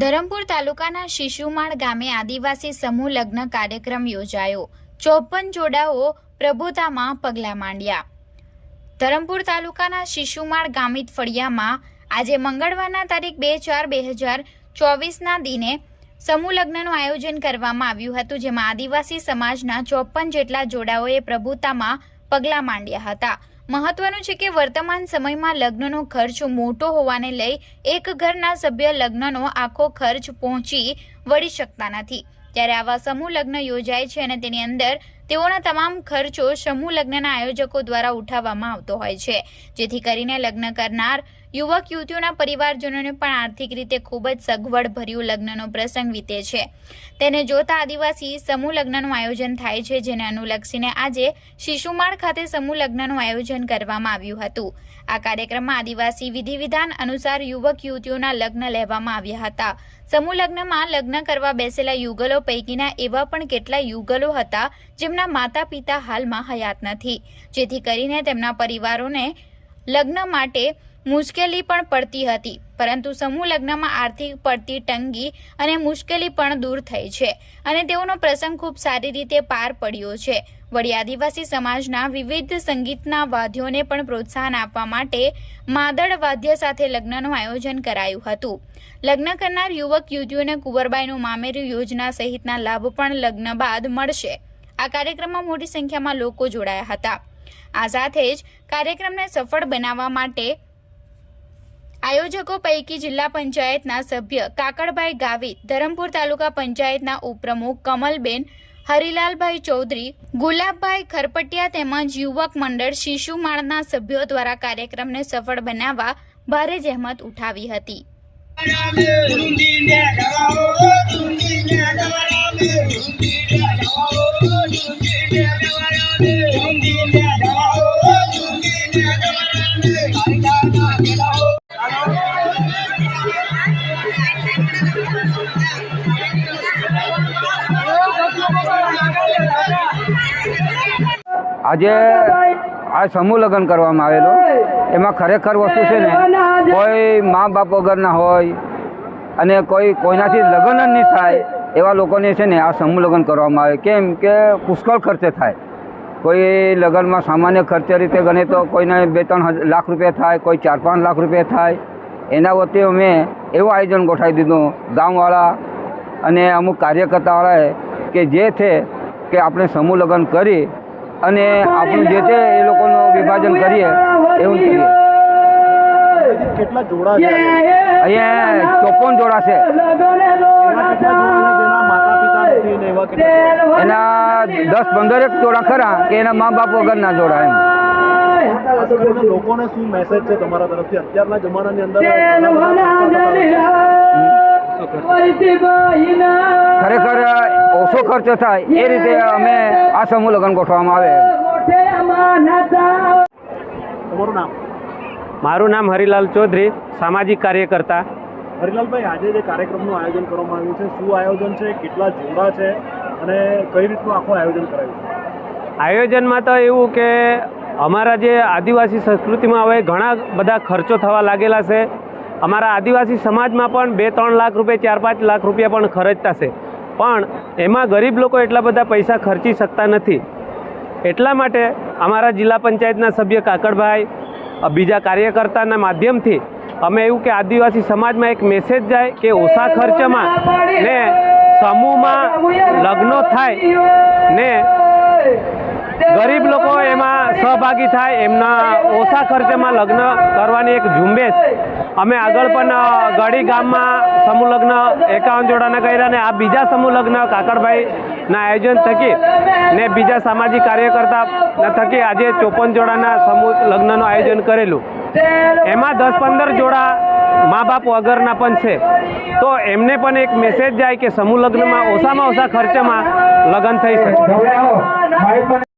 ધરમપુર તાલુકાના શિશુમાળ ગામે આદિવાસી સમૂહ લગ્ન કાર્યક્રમ યોજાયો. ચોપન જોડાઓ પ્રભુતામાં પગલાં માંડ્યા. ધરમપુર તાલુકાના શિશુમાળ ગામિત ફળિયામાં આજે મંગળવારના તારીખ બે ચાર બે હજાર ચોવીસના દિને સમૂહ લગ્નનું આયોજન કરવામાં આવ્યું હતું, જેમાં આદિવાસી સમાજના ચોપન જેટલા જોડાઓએ પ્રભુતામાં પગલાં માંડ્યા હતા. મહત્વનું છે કે વર્તમાન સમયમાં લગ્નનો ખર્ચ મોટો હોવાને લઈ એક ઘરના સભ્ય લગ્નનો આખો ખર્ચ પહોંચી વળી શકતા નથી. ત્યારે આવા સમૂહ લગ્ન યોજાય છે અને તેની અંદર તેઓના તમામ ખર્ચો સમૂહ લગ્નના આયોજકો દ્વારા ઉઠાવવામાં આવતો હોય છે. જેથી કરીને લગ્ન કરનાર યુવક યુવતીઓના પરિવારજનોને પણ આર્થિક રીતે ખૂબ જ સગવડ ભર્યું લગ્નનો પ્રસંગ વીતે છે. તેને જોતા આદિવાસી સમૂહ લગ્નનું આયોજન થાય છે, જેને અનુલક્ષીને આજે શિશુમાળ ખાતે સમૂહ લગ્નનું આયોજન કરવામાં આવ્યું હતું. આ કાર્યક્રમમાં આદિવાસી વિધિવિધાન અનુસાર યુવક યુવતીઓના લગ્ન લેવામાં આવ્યા હતા. સમૂહ લગ્નમાં લગ્ન કરવા બેસેલા યુગલો પૈકીના એવા પણ કેટલા યુગલો હતા, જેમના માતા પિતા હાલમાં હયાત નથી. જેથી કરીને તેમના પરિવારોને લગ્ન માટે મુશ્કેલી પણ પડતી હતી, પરંતુ સમૂહ લગ્નમાં આર્થિક પડતી તંગી અને મુશ્કેલી પણ દૂર થઈ છે અને તેઓનો પ્રસંગ ખૂબ સારી રીતે પાર પડ્યો છે. વળી આદિવાસી સમાજના વિવિધ સંગીતના વાદ્યોને પણ પ્રોત્સાહન આપવા માટે માદળ વાદ્ય સાથે લગ્નનું આયોજન કરાયું હતું. લગ્ન કરનાર યુવક યુવતીઓને કુંવરબાઈનું મામેરું યોજના સહિતના લાભ પણ લગ્ન બાદ મળશે. આ કાર્યક્રમમાં મોટી સંખ્યામાં લોકો જોડાયા હતા. આ સાથે જ કાર્યક્રમને સફળ બનાવવા માટે આયોજકો પૈકી જિલ્લા પંચાયતના સભ્ય કાકડભાઈ ગાવિત, ધરમપુર તાલુકા પંચાયતના ઉપપ્રમુખ કમલબેન, હરિલાલભાઈ ચૌધરી, ગુલાબભાઈ ખરપટિયા તેમજ યુવક મંડળ શિશુમાળના સભ્યો દ્વારા કાર્યક્રમને સફળ બનાવવા ભારે જહેમત ઉઠાવી હતી. આજે આ સમૂહ લગ્ન કરવામાં આવેલો. એમાં ખરેખર વસ્તુ છે ને કોઈ મા બાપ વગરના હોય અને કોઈ કોઈનાથી લગ્ન જ નહીં થાય એવા લોકોને છે ને આ સમૂહ લગ્ન કરવામાં આવે. કેમ કે પુષ્કળ ખર્ચે થાય. કોઈ લગ્નમાં સામાન્ય ખર્ચે રીતે ગણે તો કોઈને બે ત્રણ લાખ રૂપિયા થાય કોઈ ચાર પાંચ લાખ રૂપિયા થાય. એના વચ્ચે અમે એવું આયોજન ગોઠવી દીધું. ગામવાળા અને અમુક કાર્યકર્તાવાળાએ કે જે છે કે આપણે સમૂહ લગ્ન કરી અને આપણું જે છે એ લોકોનું વિભાજન કરીએ એવું કરીએ. કેટલા જોડા છે? અહીંયા ચોપન જોડા છે. એવા કેટલા જોડા માતા પિતા નથી ને એવા કેટલા જોડા? એના દસ પંદર એક જોડા ખરા કે એના મા બાપ વગરના જોડા એમ. લોકોને શું મેસેજ છે તમારા તરફથી? અત્યારના જમાનાની અંદર ઓછો ખર્ચો થાય? એ રીતે અમે આ સમૂહ લગ્ન ગોઠવવામાં આવે. મારું નામ હરિલાલ ચૌધરી સામાજિક કાર્યકર્તા. હરિલાલભાઈ આજે જે કાર્યક્રમનું આયોજન કરવામાં આવ્યું છે શું આયોજન છે કેટલા જોડા છે અને કઈ રીતનું આખું આયોજન કરાયું આયોજનમાં તો એવું કે અમારા જે આદિવાસી સંસ્કૃતિમાં હવે ઘણા બધા ખર્ચો થવા લાગેલા છે. અમારા આદિવાસી સમાજમાં પણ બે ત્રણ લાખ રૂપિયા ચાર પાંચ લાખ રૂપિયા પણ ખર્ચતા છે. પણ એમાં ગરીબ લોકો એટલા બધા પૈસા ખર્ચી શકતા નથી. એટલા માટે અમારા જિલ્લા પંચાયતના સભ્ય કાકડભાઈ બીજા કાર્યકર્તાના માધ્યમથી અમે એવું કે આદિવાસી સમાજમાં એક મેસેજ જાય કે ઓછા ખર્ચમાં ને સમૂહમાં લગ્નો થાય ને ગરીબ લોકો એમાં સહભાગી થાય, એમના ઓછા ખર્ચમાં લગ્ન કરવાની એક ઝુંબેશ. અમે આગળ પણ ગઢી ગામમાં સમૂહ લગ્ન એકાવન જોડાના કર્યા ને આ બીજા સમૂહ લગ્ન કાકડભાઈના આયોજન થકી ને બીજા સામાજિક કાર્યકર્તા થકી આજે ચોપન જોડાના સમૂહ લગ્નનું આયોજન કરેલું. એમાં દસ પંદર જોડા મા બાપ વગરના પણ છે. તો એમને પણ એક મેસેજ જાય કે સમૂહ લગ્નમાં ઓછામાં ઓછા ખર્ચમાં લગ્ન થઈ શકે.